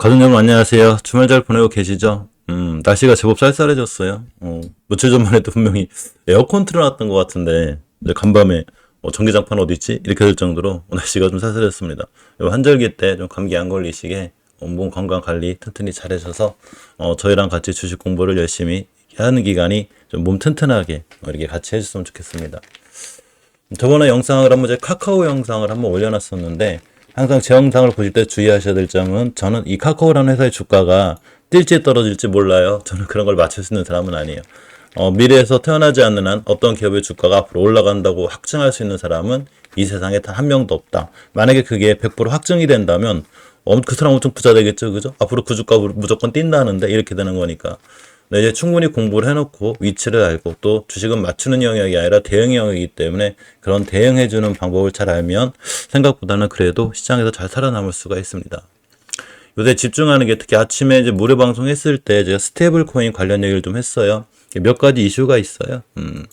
가족 여러분 안녕하세요. 주말 잘 보내고 계시죠? 음, 날씨가 제법 쌀쌀해졌어요. 어, 며칠 전만 해도 분명히 에어컨 틀어놨던 것 같은데, 이제 간밤에, 어, 전기장판 어디 있지? 이렇게 될 정도로 날씨가 좀 쌀쌀했습니다. 한절기 때 좀 감기 안 걸리시게, 어, 몸 건강 관리 튼튼히 잘하셔서, 어, 저희랑 같이 주식 공부를 열심히 하는 기간이 좀 몸 튼튼하게 어, 이렇게 같이 해줬으면 좋겠습니다. 저번에 영상을 한번 제 카카오 영상을 한번 올려놨었는데 항상 제 영상을 보실 때 주의하셔야 될 점은 저는 이 카카오라는 회사의 주가가 뛸지 떨어질지 몰라요. 저는 그런 걸 맞출 수 있는 사람은 아니에요. 어, 미래에서 태어나지 않는 한 어떤 기업의 주가가 앞으로 올라간다고 확증할 수 있는 사람은 이 세상에 단 한 명도 없다. 만약에 그게 100% 확증이 된다면 어, 그 사람 엄청 부자 되겠죠, 그죠? 앞으로 그 주가 무조건 뛴다는데 이렇게 되는 거니까. 네, 이제 충분히 공부를 해놓고 위치를 알고 또 주식은 맞추는 영역이 아니라 대응 영역이기 때문에 그런 대응해주는 방법을 잘 알면 생각보다는 그래도 시장에서 잘 살아남을 수가 있습니다. 요새 집중하는 게 특히 아침에 이제 무료 방송 했을 때 제가 스테이블 코인 관련 얘기를 좀 했어요. 몇 가지 이슈가 있어요. 음.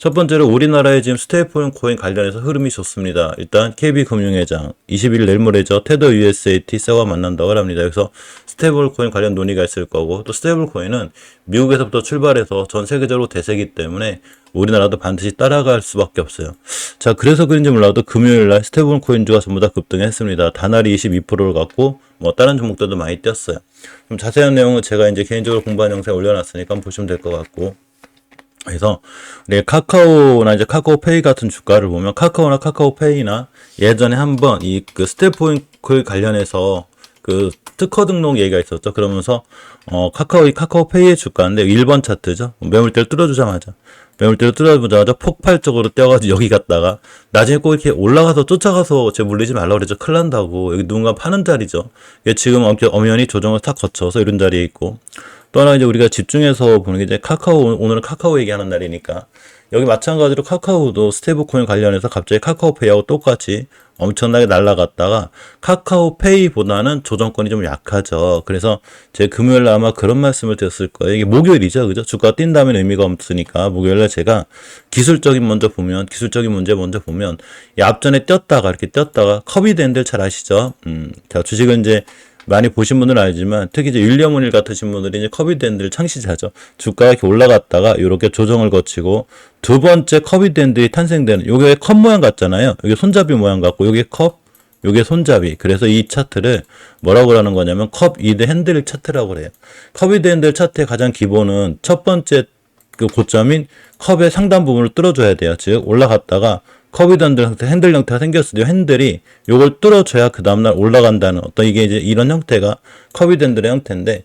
첫 번째로 우리나라의 지금 스테이플 코인 관련해서 흐름이 좋습니다. 일단 KB금융회장 20일 내일 모레죠. 테더 USAT 세와 만난다고 합니다. 그래서 스테이블 코인 관련 논의가 있을 거고 또 스테이블 코인은 미국에서부터 출발해서 전 세계적으로 대세기 때문에 우리나라도 반드시 따라갈 수밖에 없어요. 자, 그래서 그런지 몰라도 금요일 날 스테이블 코인주가 전부 다 급등했습니다. 다날이 22%를 갖고 뭐 다른 종목들도 많이 뛰었어요. 좀 자세한 내용은 제가 이제 개인적으로 공부한 영상에 올려놨으니까 보시면 될 것 같고. 그래서 네, 카카오나 이제 카카오페이 같은 주가를 보면 카카오나 카카오페이나 예전에 한번 이 그 스테이플 관련해서 그 특허 등록 얘기가 있었죠. 그러면서 어 카카오 이 카카오페이의 주가인데 1번 차트죠. 매물대를 뚫어주자마자 매물대를 뚫어주자마자 폭발적으로 뛰어가지고 여기 갔다가 나중에 꼭 이렇게 올라가서 쫓아가서 제 물리지 말라 그랬죠. 큰일 난다고 여기 누군가 파는 자리죠. 이게 지금 엄- 엄연히 조정을 탁 거쳐서 이런 자리에 있고 또 하나 이제 우리가 집중해서 보는 게 이제 카카오 오늘은 카카오 얘기하는 날이니까 여기 마찬가지로 카카오도 스테이블 코인 관련해서 갑자기 카카오페이하고 똑같이 엄청나게 날라갔다가 카카오페이보다는 조정권이 좀 약하죠. 그래서 제 금요일 날 아마 그런 말씀을 드렸을 거예요. 이게 목요일이죠. 그죠? 주가 뛴다면 의미가 없으니까 목요일 날 제가 기술적인 먼저 보면 기술적인 문제 먼저 보면 이 앞전에 뛰었다가 이렇게 뛰었다가 컵이 된 데를 잘 아시죠? 음. 자, 주식은 이제 많이 보신 분들은 알지만 특히 이제 윌리엄 오닐 같으신 분들이 이제 커비댄들 창시자죠. 주가가 이렇게 올라갔다가 이렇게 조정을 거치고 두 번째 커비댄들이 탄생되는 요게 컵 모양 같잖아요. 이게 손잡이 모양 같고 요게 컵 요게 손잡이. 그래서 이 차트를 뭐라고 하는 거냐면 컵 이드 핸들 차트라고 그래요. 컵이드 핸들 차트의 가장 기본은 첫 번째 그 고점인 컵의 상단 부분을 뚫어줘야 돼요. 즉 올라갔다가 컵이드 핸들 형태, 핸들 형태가 생겼을 때 핸들이 요걸 뚫어줘야 그 다음날 올라간다는 어떤 이게 이제 이런 형태가 컵이드 핸들의 형태인데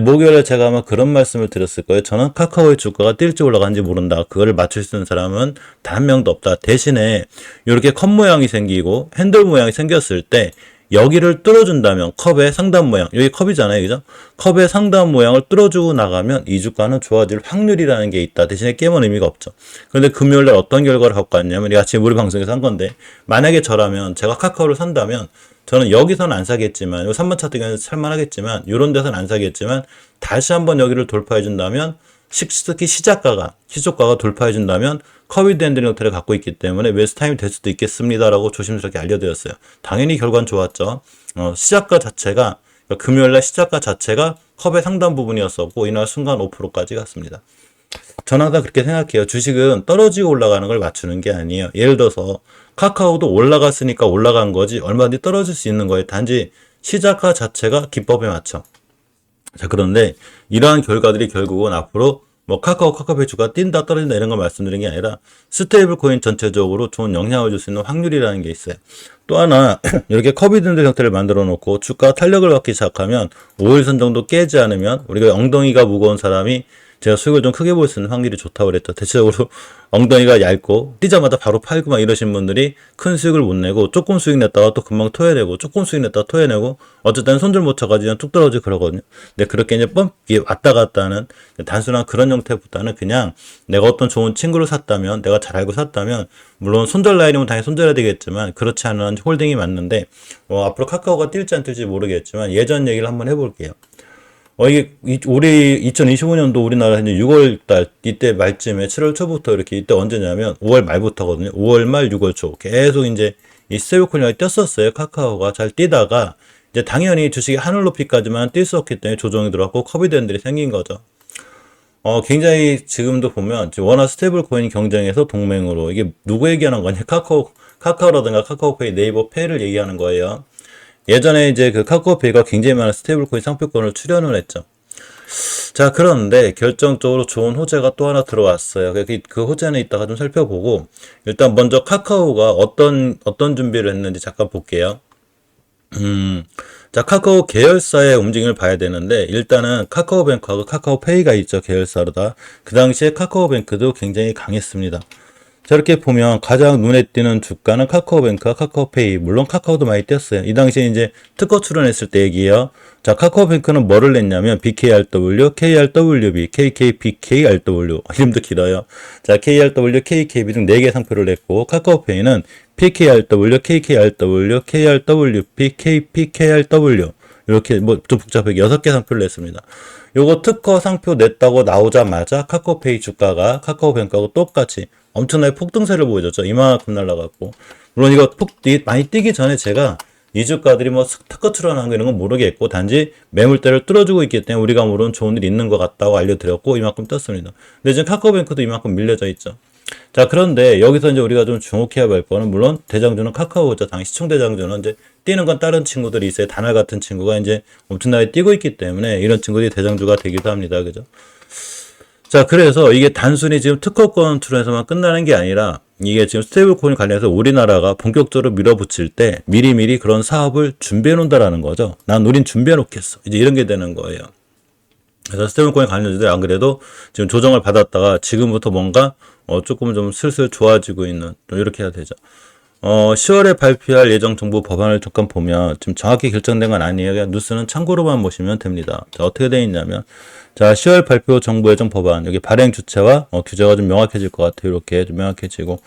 목요일에 제가 아마 그런 말씀을 드렸을 거예요. 저는 카카오의 주가가 뛸지 올라간지 모른다. 그거를 맞출 수 있는 사람은 단 한 명도 없다. 대신에 이렇게 컵 모양이 생기고 핸들 모양이 생겼을 때 여기를 뚫어준다면 컵의 상단 모양 여기 컵이잖아요 그죠? 컵의 상단 모양을 뚫어주고 나가면 이 주가는 좋아질 확률이라는 게 있다. 대신에 깨면 의미가 없죠. 그런데 금요일 날 어떤 결과를 갖고 왔냐면 이 아침에 우리 방송에서 한 건데 만약에 저라면 제가 카카오를 산다면 저는 여기서는 안 사겠지만 요 3번 차트 경우는 살만하겠지만 요런 데서는 안 사겠지만 다시 한번 여기를 돌파해 준다면 식- 특히 시작가가 시초가가 돌파해 준다면 커비드 핸들 형태를 갖고 있기 때문에 웨스트 타임이 될 수도 있겠습니다라고 조심스럽게 알려드렸어요. 당연히 결과는 좋았죠. 어, 시작가 자체가 그러니까 금요일날 시작가 자체가 컵의 상단 부분이었었고 이날 순간 5%까지 갔습니다. 저는 항상 그렇게 생각해요. 주식은 떨어지고 올라가는 걸 맞추는 게 아니에요. 예를 들어서 카카오도 올라갔으니까 올라간 거지 얼마든지 떨어질 수 있는 거예요. 단지 시작가 자체가 기법에 맞춰. 자, 그런데 이러한 결과들이 결국은 앞으로 뭐 카카오, 카카오페이 주가 뛴다 떨어진다 이런 걸 말씀드린 게 아니라 스테이블 코인 전체적으로 좋은 영향을 줄 수 있는 확률이라는 게 있어요. 또 하나 이렇게 커비 든들 형태를 만들어 놓고 주가 탄력을 받기 시작하면 5일선 정도 깨지 않으면 우리가 엉덩이가 무거운 사람이 제가 수익을 좀 크게 볼 수 있는 확률이 좋다고 그랬죠. 대체적으로 엉덩이가 얇고 뛰자마자 바로 팔고 막 이러신 분들이 큰 수익을 못 내고 조금 수익 냈다가 또 금방 토해내고 조금 수익 냈다가 토해내고 어쨌든 손절 못 쳐가지고 그냥 뚝 떨어지고 그러거든요. 근데 그렇게 이제 뻔 왔다 갔다 하는 단순한 그런 형태보다는 그냥 내가 어떤 좋은 친구를 샀다면 내가 잘 알고 샀다면 물론 손절 라인이면 당연히 손절해야 되겠지만 그렇지 않은 홀딩이 맞는데 어, 앞으로 카카오가 뛸지 안 뛸지 모르겠지만 예전 얘기를 한번 해볼게요. 어, 이게, 이- 올해 2025년도 우리나라 이제 6월 달, 이때 말쯤에 7월 초부터 이렇게, 이때 언제냐면 5월 말부터거든요. 5월 말, 6월 초. 계속 이제 이 스테이블코인이 뛰었었어요. 카카오가 잘 뛰다가 이제 당연히 주식이 하늘 높이까지만 뛸 수 없기 때문에 조정이 들어갔고 커비드들이 생긴 거죠. 어, 굉장히 지금도 보면 워낙 스테이블 코인 경쟁에서 동맹으로 이게 누구 얘기하는 거냐? 카카오, 카카오라든가 카카오페이, 네이버 페이를 얘기하는 거예요. 예전에 이제 그 카카오페이가 굉장히 많은 스테이블 코인 상표권을 출연을 했죠. 자, 그런데 결정적으로 좋은 호재가 또 하나 들어왔어요. 그, 그 호재는 이따가 좀 살펴보고, 일단 먼저 카카오가 어떤, 어떤 준비를 했는지 잠깐 볼게요. 음, 자, 카카오 계열사의 움직임을 봐야 되는데, 일단은 카카오뱅크하고 카카오페이가 있죠, 계열사로다. 그 당시에 카카오뱅크도 굉장히 강했습니다. 저렇게 보면 가장 눈에 띄는 주가는 카카오뱅크와 카카오페이, 물론 카카오도 많이 띄었어요. 이 당시에 이제 특허 출원했을 때 얘기예요. 자, 카카오뱅크는 뭐를 냈냐면 BKRW, KRWB, KKBKRW 이름도 길어요. 자, KRW, KKB 등 4개 상표를 냈고 카카오페이는 PKRW, KKRW, KRWP, KPKRW 이렇게 뭐 좀 복잡하게 6개 상표를 냈습니다. 요거 특허 상표 냈다고 나오자마자 카카오페이 주가가 카카오뱅크하고 똑같이 엄청나게 폭등세를 보여줬죠. 이만큼 날라갔고. 물론 이거 폭 뛰, 많이 뛰기 전에 제가 이 주가들이 뭐거 이런 건 모르겠고 단지 매물대를 뚫어주고 있기 때문에 우리가 모르는 좋은 일이 있는 것 같다고 알려드렸고 이만큼 떴습니다. 근데 지금 카카오뱅크도 이만큼 밀려져 있죠. 자 그런데 여기서 이제 우리가 좀 주목해야 할 거는 물론 대장주는 카카오죠. 당시 시청 대장주는 이제 뛰는 건 다른 친구들이 있어요. 단알 같은 친구가 이제 엄청나게 뛰고 있기 때문에 이런 친구들이 대장주가 되기도 합니다. 그죠? 자, 그래서 이게 단순히 지금 특허권 출원에서만 끝나는 게 아니라 이게 지금 스테이블 코인 관련해서 우리나라가 본격적으로 밀어붙일 때 미리미리 그런 사업을 준비해 놓는다라는 거죠. 난 우린 준비해 놓겠어. 이제 이런 게 되는 거예요. 그래서 스테이블 코인 관련주들 안 그래도 지금 조정을 받았다가 지금부터 뭔가 어 조금 좀 슬슬 좋아지고 있는 좀 이렇게 해야 되죠. 어 10월에 발표할 예정 정부 법안을 잠깐 보면 지금 정확히 결정된 건 아니에요. 뉴스는 참고로만 보시면 됩니다. 자, 어떻게 되어 있냐면 자, 10월 발표 정부 예정 법안 여기 발행 주체와 어, 규제가 좀 명확해질 것 같아요. 이렇게 좀 명확해지고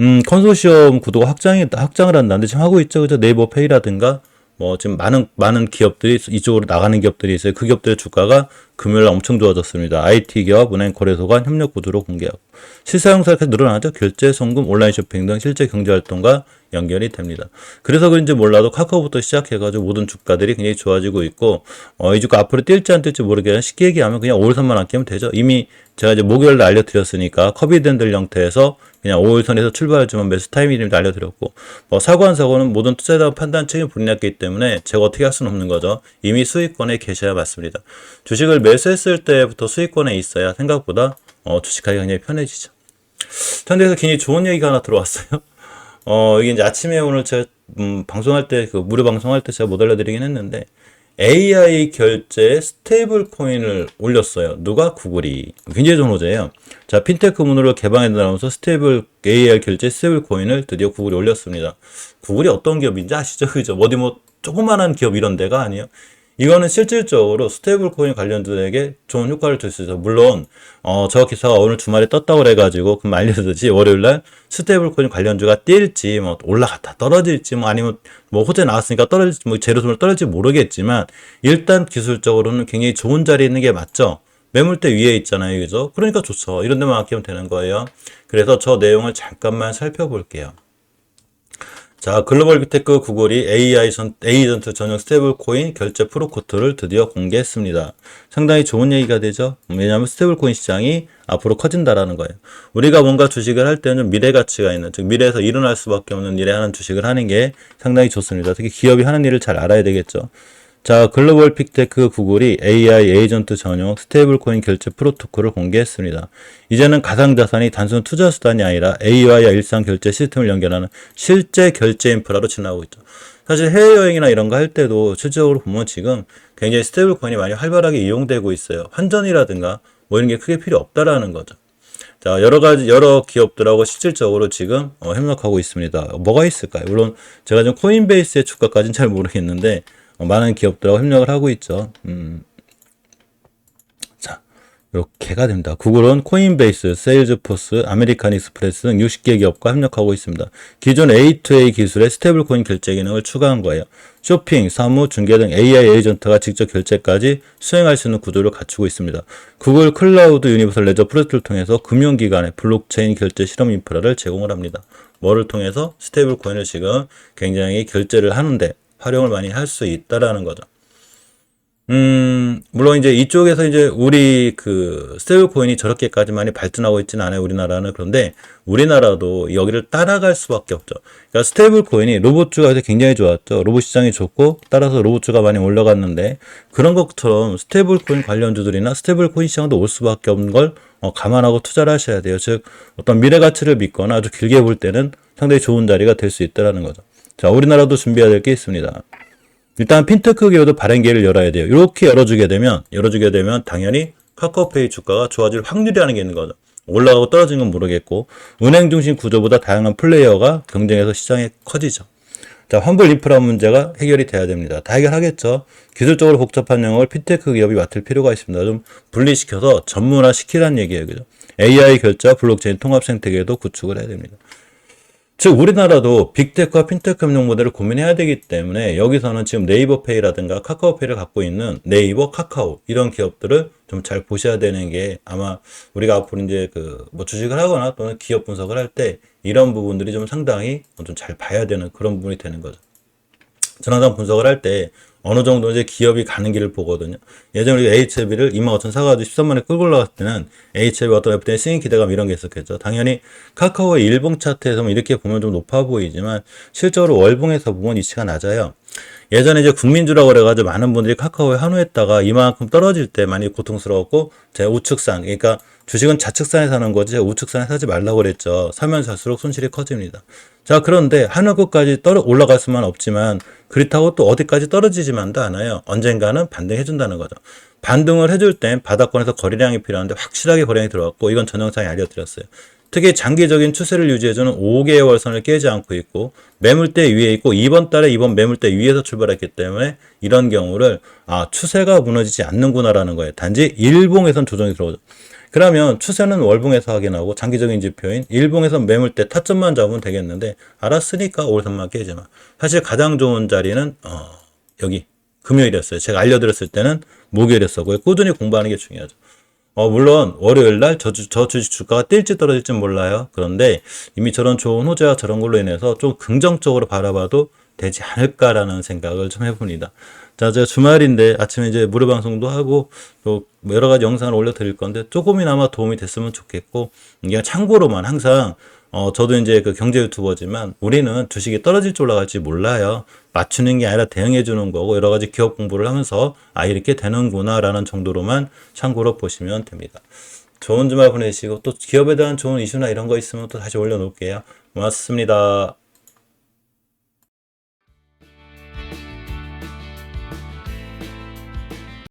음, 컨소시엄 구도가 확장이 확장을 한다는데 지금 하고 있죠. 그죠? 네이버 페이라든가 뭐 지금 많은 많은 기업들이 이쪽으로 나가는 기업들이 있어요. 그 기업들의 주가가 금요일 엄청 좋아졌습니다. IT 기업, 은행 거래소 간 협력 구조로 공개하고 실사용사가 늘어나죠. 결제, 송금, 온라인 쇼핑 등 실제 경제 활동과 연결이 됩니다. 그래서 그런지 몰라도 카카오부터 시작해가지고 모든 주가들이 굉장히 좋아지고 있고 어, 이 주가 앞으로 뛸지 안 뛸지 모르겠지만 쉽게 얘기하면 그냥 5일선만 안 깨면 되죠. 이미 제가 이제 목요일 날 알려드렸으니까 커비den들 형태에서 그냥 5일선에서 출발하지만 매수 타이밍을 알려드렸고 뭐 사고 한 사고는 모든 투자자 판단 책임 분리했기 때문에 제가 어떻게 할 수는 없는 거죠. 이미 수익권에 계셔야 맞습니다. 주식을 매수했을 때부터 수익권에 있어야 생각보다 어, 주식하기가 굉장히 편해지죠. 현대에서 굉장히 좋은 얘기가 하나 들어왔어요. 어, 이게 이제 아침에 오늘 제가, 음, 방송할 때, 그, 무료 방송할 때 제가 못 알려드리긴 했는데, AI 결제 스테이블 코인을 올렸어요. 누가? 구글이. 굉장히 좋은 호재예요. 자, 핀테크 문으로 개방해 나오면서 스테이블, AI 결제 스테이블 코인을 드디어 구글이 올렸습니다. 구글이 어떤 기업인지 아시죠? 그죠? 어디 뭐, 조그만한 기업 이런 데가 아니에요. 이거는 실질적으로 스테이블 코인 관련주들에게 좋은 효과를 줄 수 있어요. 물론, 어, 저 기사가 오늘 주말에 떴다고 그래가지고, 그럼 알려듯이 월요일날 스테이블 코인 관련주가 뛸지, 뭐, 올라갔다 떨어질지, 뭐, 아니면, 뭐, 호재 나왔으니까 떨어질지, 뭐, 재료수을 떨어질지 모르겠지만, 일단 기술적으로는 굉장히 좋은 자리에 있는 게 맞죠? 매물대 위에 있잖아요. 그죠? 그러니까 좋죠. 이런 데만 아끼면 되는 거예요. 그래서 저 내용을 잠깐만 살펴볼게요. 자, 글로벌 빅테크 구글이 AI 전, 에이전트 전용 스테이블 코인 결제 프로코트를 드디어 공개했습니다. 상당히 좋은 얘기가 되죠? 왜냐하면 스테이블 코인 시장이 앞으로 커진다라는 거예요. 우리가 뭔가 주식을 할 때는 미래 가치가 있는, 즉 미래에서 일어날 수밖에 없는 일에 하는 주식을 하는 게 상당히 좋습니다. 특히 기업이 하는 일을 잘 알아야 되겠죠. 자, 글로벌 픽테크 구글이 AI 에이전트 전용 스테이블 코인 결제 프로토콜을 공개했습니다. 이제는 가상자산이 단순 투자 수단이 아니라 AI와 일상 결제 시스템을 연결하는 실제 결제 인프라로 지나고 있죠. 사실 해외여행이나 이런 거 할 때도 실질적으로 보면 지금 굉장히 스테이블 코인이 많이 활발하게 이용되고 있어요. 환전이라든가 뭐 이런 게 크게 필요 없다라는 거죠. 자, 여러 가지, 여러 기업들하고 실질적으로 지금 어, 협력하고 있습니다. 뭐가 있을까요? 물론 제가 좀 코인베이스의 주가까지는 잘 모르겠는데, 어, 많은 기업들하고 협력을 하고 있죠. 음. 자, 이렇게가 됩니다. 구글은 코인베이스, 세일즈포스, 아메리칸 익스프레스 등 60개 기업과 협력하고 있습니다. 기존 A2A 기술의 스테이블 코인 결제 기능을 추가한 거예요. 쇼핑, 사무, 중개 등 AI 에이전트가 직접 결제까지 수행할 수 있는 구조를 갖추고 있습니다. 구글 클라우드 유니버설 레저 프로젝트를 통해서 금융기관의 블록체인 결제 실험 인프라를 제공을 합니다. 뭐를 통해서 스테이블 코인을 지금 굉장히 결제를 하는데 활용을 많이 할 수 있다라는 거죠. 음, 물론 이제 이쪽에서 이제 우리 그 스테이블 코인이 저렇게까지 많이 발전하고 있지는 않아요, 우리나라는. 그런데 우리나라도 여기를 따라갈 수밖에 없죠. 그러니까 스테이블 코인이 로봇주가 굉장히 좋았죠. 로봇 시장이 좋고 따라서 로봇주가 많이 올라갔는데 그런 것처럼 스테이블 코인 관련주들이나 스테이블 코인 시장도 올 수밖에 없는 걸 어, 감안하고 투자를 하셔야 돼요. 즉 어떤 미래 가치를 믿거나 아주 길게 볼 때는 상당히 좋은 자리가 될 수 있다라는 거죠. 자, 우리나라도 준비해야 될 게 있습니다. 일단 핀테크 기업도 발행기를 열어야 돼요. 이렇게 열어주게 되면 열어주게 되면 당연히 카카오페이 주가가 좋아질 확률이라는 게 있는 거죠. 올라가고 떨어지는 건 모르겠고 은행 중심 구조보다 다양한 플레이어가 경쟁해서 시장이 커지죠. 자, 환불 인프라 문제가 해결이 돼야 됩니다. 다 해결하겠죠. 기술적으로 복잡한 영역을 핀테크 기업이 맡을 필요가 있습니다. 좀 분리시켜서 전문화 시키라는 얘기예요. 그죠? AI 결제, 블록체인 통합 생태계도 구축을 해야 됩니다. 즉 우리나라도 빅테크와 핀테크 협력 모델을 고민해야 되기 때문에 여기서는 지금 네이버페이라든가 카카오페이를 갖고 있는 네이버, 카카오 이런 기업들을 좀 잘 보셔야 되는 게 아마 우리가 앞으로 이제 그 뭐 주식을 하거나 또는 기업 분석을 할 때 이런 부분들이 좀 상당히 좀 잘 봐야 되는 그런 부분이 되는 거죠. 항상 분석을 할 때 어느 정도 이제 기업이 가는 길을 보거든요. 예전에 우리 HLB를 2만 5천 사가지고 13만에 끌고 올라갔을 때는 HLB 어떤 FT의 승인 기대감 이런 게 있었겠죠. 당연히 카카오의 일봉 차트에서 뭐 이렇게 보면 좀 높아 보이지만 실제로 월봉에서 보면 이치가 낮아요. 예전에 이제 국민주라고 그래가지고 많은 분들이 카카오에 한우했다가 이만큼 떨어질 때 많이 고통스러웠고 제 우측산 그러니까 주식은 좌측산에 사는 거지 제가 우측산에 사지 말라고 그랬죠. 사면 살수록 손실이 커집니다. 자 그런데 하늘 끝까지 떨어 올라갈 수만 없지만 그렇다고 또 어디까지 떨어지지만도 않아요. 언젠가는 반등해 준다는 거죠. 반등을 해줄 땐 바닥권에서 거래량이 필요한데 확실하게 거래량이 들어왔고 이건 전 영상에 알려드렸어요. 특히 장기적인 추세를 유지해주는 5개월 선을 깨지 않고 있고 매물대 위에 있고 이번 달에 이번 매물대 위에서 출발했기 때문에 이런 경우를 아 추세가 무너지지 않는구나라는 거예요. 단지 일봉에선 조정이 들어오죠. 그러면 추세는 월봉에서 확인하고 장기적인 지표인 일봉에서 매물대 타점만 잡으면 되겠는데 알았으니까 5선만 깨지 마. 사실 가장 좋은 자리는 어, 여기 금요일이었어요. 제가 알려드렸을 때는 목요일이었었고요. 꾸준히 공부하는 게 중요하죠. 어, 물론, 월요일 날 저, 주- 저 주식 주가가 뛸지 떨어질지 몰라요. 그런데 이미 저런 좋은 호재와 저런 걸로 인해서 좀 긍정적으로 바라봐도 되지 않을까라는 생각을 좀 해봅니다. 자, 제가 주말인데 아침에 이제 무료 방송도 하고 또 여러 가지 영상을 올려드릴 건데 조금이나마 도움이 됐으면 좋겠고, 그냥 참고로만 항상 어, 저도 이제 그 경제 유튜버지만 우리는 주식이 떨어질지 올라갈지 몰라요. 맞추는 게 아니라 대응해 주는 거고 여러 가지 기업 공부를 하면서 아, 이렇게 되는구나라는 정도로만 참고로 보시면 됩니다. 좋은 주말 보내시고 또 기업에 대한 좋은 이슈나 이런 거 있으면 또 다시 올려놓을게요. 고맙습니다.